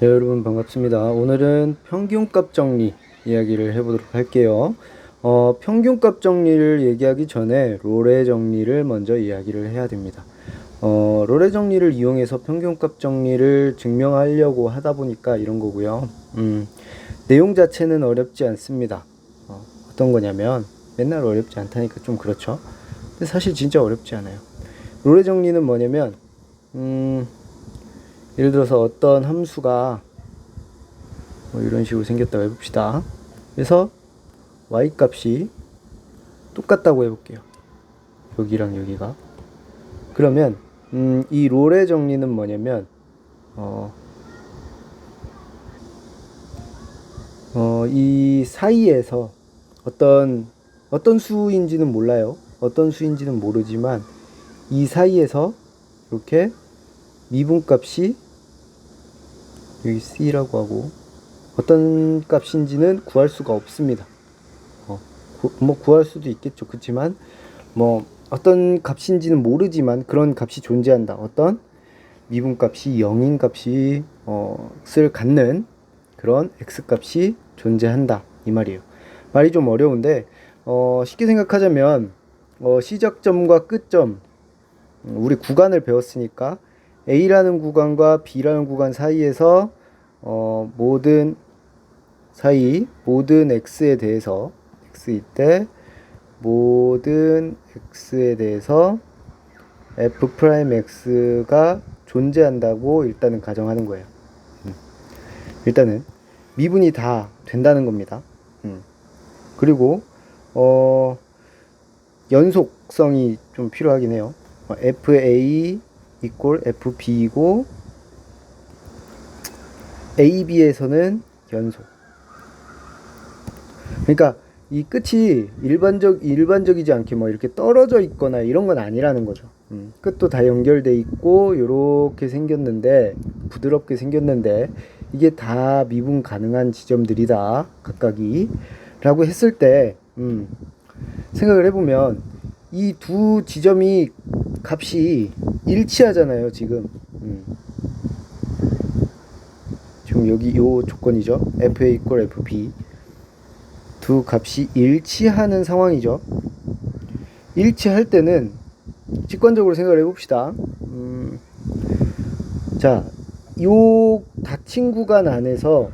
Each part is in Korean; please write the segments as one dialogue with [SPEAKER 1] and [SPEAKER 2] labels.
[SPEAKER 1] 자, 여러분 반갑습니다. 오늘은 평균값 정리 이야기를 해보도록 할게요. 어, 평균값 정리를 얘기하기 전에 롤의 정리를 먼저 이야기를 해야 됩니다. 어, 롤의 정리를 이용해서 평균값 정리를 증명하려고 하다 보니까 이런 거고요. 음, 내용 자체는 어렵지 않습니다. 어, 어떤 거냐면 맨날 어렵지 않다니까 좀 그렇죠. 근데 사실 진짜 어렵지 않아요. 롤의 정리는 뭐냐면 음, 예를 들어서 어떤 함수가 뭐 이런 식으로 생겼다고 해봅시다. 그래서 y 값이 똑같다고 해볼게요. 여기랑 여기가. 그러면 음, 이 롤의 정리는 뭐냐면 어, 어, 이 사이에서 어떤 어떤 수인지는 몰라요. 어떤 수인지는 모르지만 이 사이에서 이렇게 미분값이 여기 c라고 하고 어떤 값인지는 구할 수가 없습니다. 어, 구, 뭐 구할 수도 있겠죠. 그렇지만 뭐 어떤 값인지는 모르지만 그런 값이 존재한다. 어떤 미분값이 0인 값이 어, 을 갖는 그런 x 값이 존재한다 이 말이에요. 말이 좀 어려운데 어, 쉽게 생각하자면 어, 시작점과 끝점 음, 우리 구간을 배웠으니까 A라는 구간과 B라는 구간 사이에서 어, 모든 사이 모든 x에 대해서 x일 때 모든 x에 대해서 f 프라임 x가 존재한다고 일단은 가정하는 거예요. 음. 일단은 미분이 다 된다는 겁니다. 음. 그리고 어 연속성이 좀 필요하긴 해요. 어, fa 이꼴 fb이고 ab에서는 연속. 그러니까 이 끝이 일반적 일반적이지 않게 뭐 이렇게 떨어져 있거나 이런 건 아니라는 거죠. 음, 끝도 다 연결돼 있고 요렇게 생겼는데 부드럽게 생겼는데 이게 다 미분 가능한 지점들이다 각각이라고 했을 때 음, 생각을 해보면 이 두 지점이 값이 일치하잖아요 지금 음. 지금 여기 요 조건이죠 fa 이퀄 fb 두 값이 일치하는 상황이죠 일치할 때는 직관적으로 생각을 해봅시다 음. 자, 요 닫힌 구간 안에서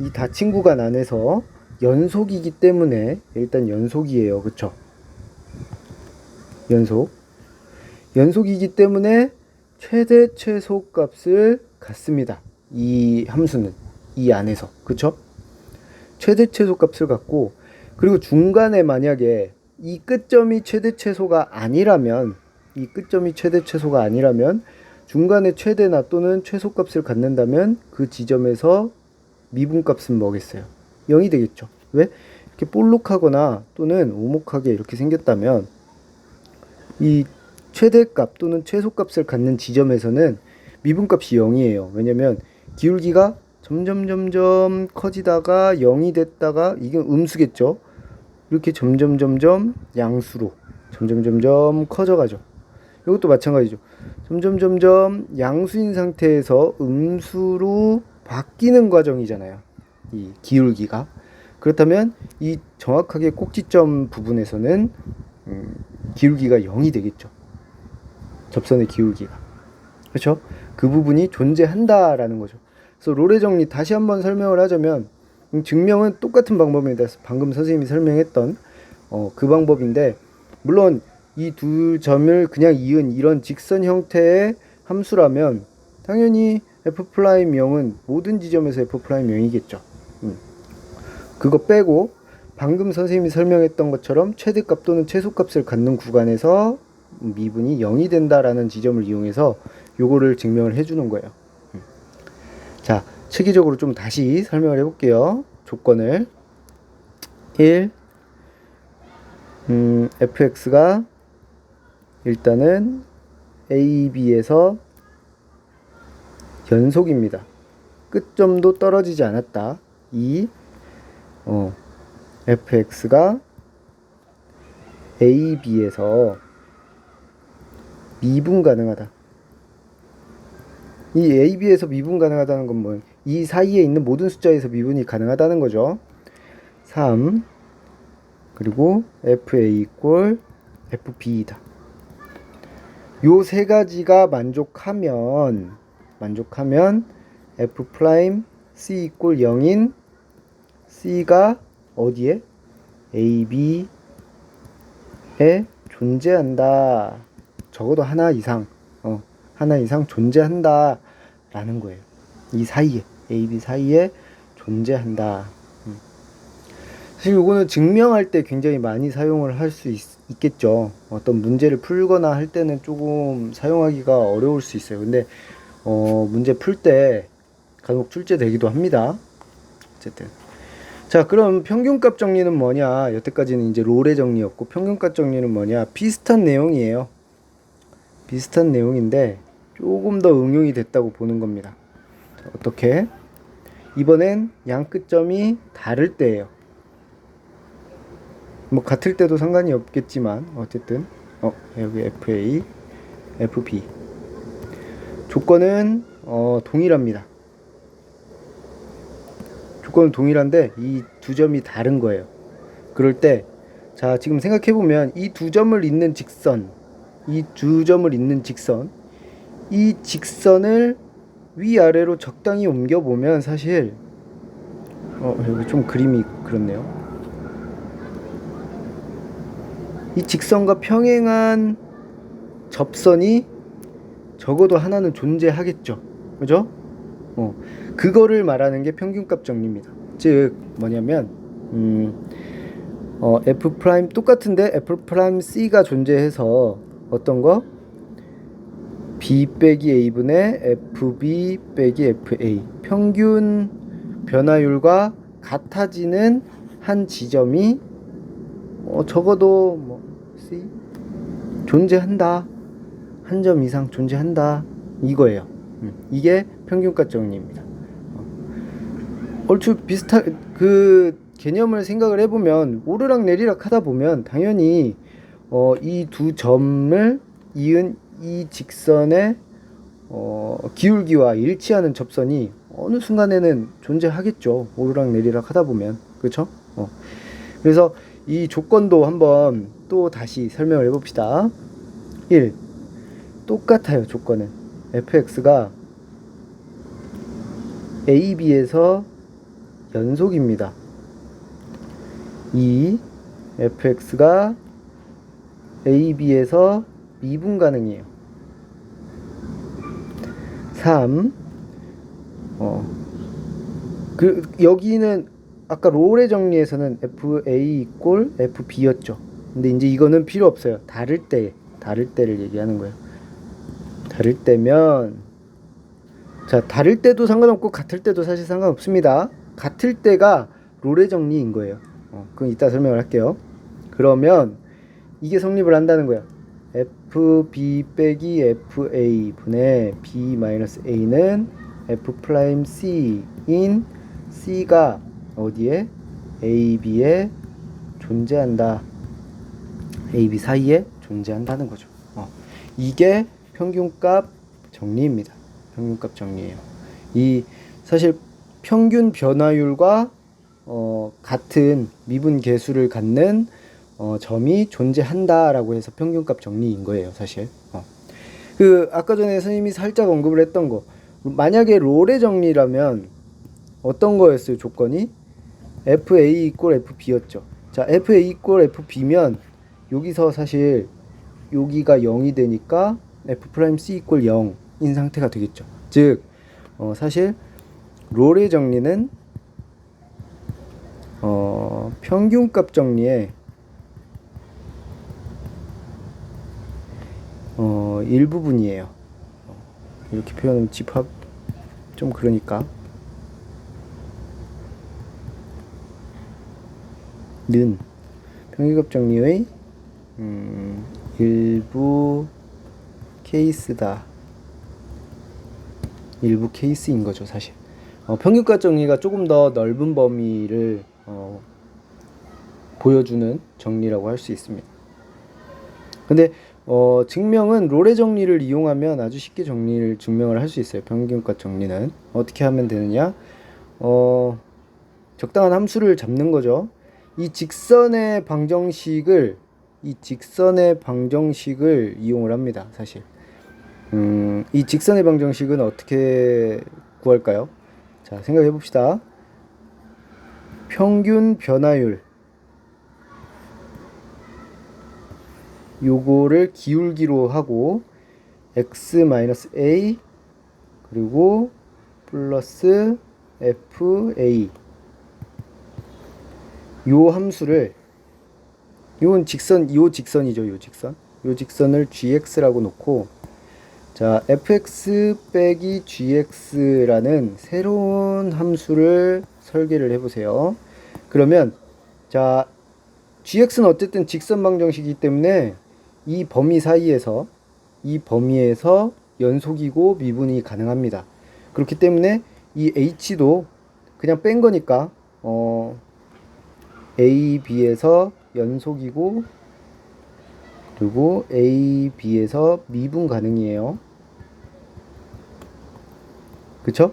[SPEAKER 1] 이 닫힌 구간 안에서 연속이기 때문에 일단 연속이에요. 그쵸? 연속. 연속이기 때문에 최대 최소 값을 갖습니다. 이 함수는 이 안에서. 그쵸? 최대 최소 값을 갖고 그리고 중간에 만약에 이 끝점이 최대 최소가 아니라면 이 끝점이 최대 최소가 아니라면 중간에 최대나 또는 최소값을 갖는다면 그 지점에서 미분값은 뭐겠어요? 0이 되겠죠. 왜? 이렇게 볼록하거나 또는 오목하게 이렇게 생겼다면 이 최대값 또는 최소값을 갖는 지점에서는 미분값이 0이에요. 왜냐면 기울기가 점점 점점 커지다가 0이 됐다가 이게 음수겠죠. 이렇게 점점 점점 양수로 점점 점점 커져가죠. 이것도 마찬가지죠. 점점 점점 양수인 상태에서 음수로 바뀌는 과정이잖아요. 이 기울기가 그렇다면 이 정확하게 꼭지점 부분에서는 음, 기울기가 0이 되겠죠. 접선의 기울기가 그렇죠? 그 부분이 존재한다라는 거죠. 그래서 롤의 정리 다시 한번 설명을 하자면 음, 증명은 똑같은 방법입니다. 방금 선생님이 설명했던 어, 그 방법인데 물론 이 두 점을 그냥 이은 이런 직선 형태의 함수라면 당연히 f 프라임 0은 모든 지점에서 f 프라임 0이겠죠. 음. 그거 빼고 방금 선생님이 설명했던 것처럼 최대값 또는 최소값을 갖는 구간에서 미분이 0이 된다라는 지점을 이용해서 요거를 증명을 해주는 거예요. 음. 자, 체계적으로 좀 다시 설명을 해볼게요. 조건을 1 음, fx가 일단은 a, b에서 연속입니다. 끝점도 떨어지지 않았다. 2 어, fx가 a, b에서 미분 가능하다. 이 a, b에서 미분 가능하다는 건 뭐, 이 사이에 있는 모든 숫자에서 미분이 가능하다는 거죠. 3 그리고 FA 이꼴 FB이다. 요 세 가지가 만족하면 만족하면 F 프라임 C 이꼴 0인 C가 어디에? A, B에 존재한다. 적어도 하나 이상, 어, 하나 이상 존재한다. 라는 거예요. 이 사이에, A, B 사이에 존재한다. 음. 사실 이거는 증명할 때 굉장히 많이 사용을 할 수 있겠죠. 어떤 문제를 풀거나 할 때는 조금 사용하기가 어려울 수 있어요. 근데, 어, 문제 풀 때 간혹 출제되기도 합니다. 어쨌든. 자, 그럼 평균값 정리는 뭐냐? 여태까지는 이제 롤의 정리였고, 평균값 정리는 뭐냐? 비슷한 내용이에요. 비슷한 내용인데, 조금 더 응용이 됐다고 보는 겁니다. 자, 어떻게? 이번엔 양 끝점이 다를 때예요. 뭐, 같을 때도 상관이 없겠지만, 어쨌든, 어, 여기 FA, FB. 조건은, 어, 동일합니다. 조건은 동일한데 이 두 점이 다른 거예요. 그럴 때, 자, 지금 생각해 보면 이 두 점을 잇는 직선, 이 두 점을 잇는 직선, 이 직선을 위아래로 적당히 옮겨 보면 사실, 어, 여기 좀 그림이 그렇네요. 이 직선과 평행한 접선이 적어도 하나는 존재하겠죠. 그죠? 어, 그거를 말하는 게 평균값 정리입니다. 즉 뭐냐면 음, 어, f 똑같은데 f 프라임 c가 존재해서 어떤 거 b 빼기 a 분의 fb 빼기 fa 평균 변화율과 같아지는 한 지점이 어, 적어도 뭐 c 존재한다 한 점 이상 존재한다 이거예요. 음, 이게 평균값 정리입니다. 어. 얼추 비슷한 그 개념을 생각을 해보면 오르락 내리락 하다 보면 당연히 어, 이 두 점을 이은 이 직선의 어, 기울기와 일치하는 접선이 어느 순간에는 존재하겠죠. 오르락 내리락 하다 보면 그렇죠? 어. 그래서 이 조건도 한번 또 다시 설명을 해 봅시다. 1. 똑같아요. 조건은 fx가 AB에서 연속입니다. 2. fx가 AB에서 미분 가능이에요. 3. 어. 그 여기는 아까 롤의 정리에서는 FA 이꼴 FB였죠. 근데 이제 이거는 필요 없어요. 다를 때, 다를 때를 얘기하는 거예요. 다를 때면 자 다를 때도 상관없고 같을 때도 사실 상관없습니다. 같을 때가 롤의 정리인 거예요. 어, 그건 이따 설명을 할게요. 그러면 이게 성립을 한다는 거야. FB 빼기 FA 분의 B 마이너스 A는 F 프라임 C인 C가 어디에? AB에 존재한다. AB 사이에 존재한다는 거죠. 어. 이게 평균값 정리입니다. 평균값 정리예요. 이 사실 평균 변화율과 어, 같은 미분 계수를 갖는 어, 점이 존재한다라고 해서 평균값 정리인 거예요, 사실. 어. 그 아까 전에 선생님이 살짝 언급을 했던 거. 만약에 롤의 정리라면 어떤 거였어요, 조건이? FA 이꼴 FB였죠. 자, FA 이꼴 FB면 여기서 사실 여기가 0이 되니까 F 프라임 C 이꼴 0인 상태가 되겠죠. 즉, 어, 사실 롤의 정리는 어, 평균값 정리에 어, 일부분이에요. 어, 이렇게 표현하면 집합 좀 그러니까 는 평균값 정리의 음, 일부 케이스다. 일부 케이스인 거죠, 사실. 어, 평균값 정리가 조금 더 넓은 범위를 어, 보여주는 정리라고 할 수 있습니다. 근데 어, 증명은 롤의 정리를 이용하면 아주 쉽게 정리를 증명을 할 수 있어요. 평균값 정리는 어떻게 하면 되느냐? 어, 적당한 함수를 잡는 거죠. 이 직선의 방정식을 이 직선의 방정식을 이용을 합니다. 사실. 음, 이 직선의 방정식은 어떻게 구할까요? 자, 생각해 봅시다. 평균 변화율 요거를 기울기로 하고 x-a 그리고 플러스 fa. 요 함수를 요건 직선 요 직선이죠 요 직선. 요 직선을 gx라고 놓고 자 fx 빼기 gx라는 새로운 함수를 설계를 해보세요. 그러면 자 gx는 어쨌든 직선 방정식이기 때문에 이 범위 사이에서 이 범위에서 연속이고 미분이 가능합니다. 그렇기 때문에 이 h도 그냥 뺀 거니까 어 a, b에서 연속이고 그리고 a, b에서 미분 가능이에요. 그쵸?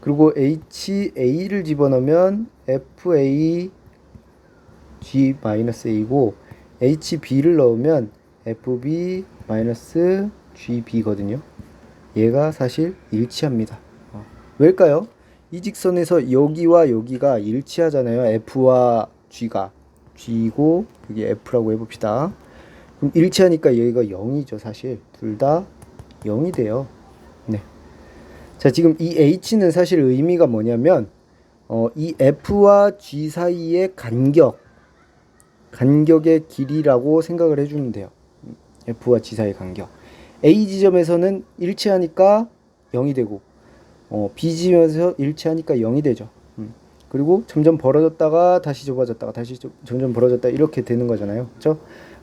[SPEAKER 1] 그리고 h, a를 집어넣으면 f, a, g-a고 hb를 넣으면 fb-gb거든요. 얘가 사실 일치합니다. 어. 왜일까요? 이 직선에서 여기와 여기가 일치하잖아요. f와 g가 g고 여기 f라고 해봅시다. 그럼 일치하니까 여기가 0이죠. 사실 둘 다 0이 돼요. 네. 자 지금 이 h는 사실 의미가 뭐냐면 어, 이 f와 g 사이의 간격 간격의 길이라고 생각을 해주면 돼요. F와 G 사이 간격. A 지점에서는 일치하니까 0이 되고, 어, B 지점에서 일치하니까 0이 되죠. 음. 그리고 점점 벌어졌다가 다시 좁아졌다가 다시 좀, 점점 벌어졌다 이렇게 되는 거잖아요. 그렇죠?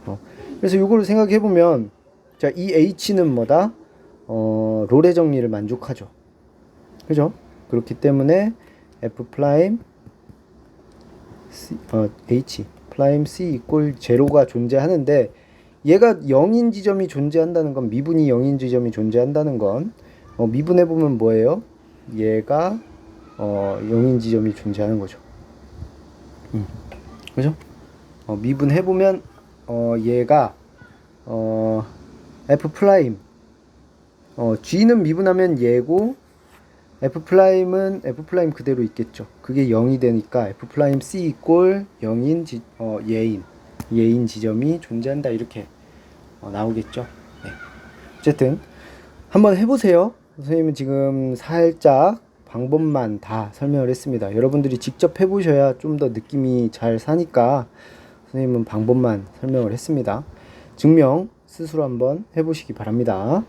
[SPEAKER 1] 어. 그래서 이걸 생각해 보면 자, 이 H는 뭐다? 어, 롤의 정리를 만족하죠. 그죠? 그렇기 때문에 F 프라임 C, 어, H 프라임 C 이꼴 제로가 존재하는데 얘가 0인 지점이 존재한다는 건 미분이 0인 지점이 존재한다는 건 어, 미분해 보면 뭐예요? 얘가 어, 0인 지점이 존재하는 거죠. 음. 그죠? 어, 미분해 보면 어, 얘가 어, F 프라임 어, G는 미분하면 얘고 F 프라임은 F 프라임 그대로 있겠죠. 그게 0이 되니까 F 프라임 C 이꼴 0인 지, 어, 예인 예인 지점이 존재한다 이렇게 어, 나오겠죠. 네. 어쨌든 한번 해보세요. 선생님은 지금 살짝 방법만 다 설명을 했습니다. 여러분들이 직접 해보셔야 좀 더 느낌이 잘 사니까 선생님은 방법만 설명을 했습니다. 증명 스스로 한번 해보시기 바랍니다.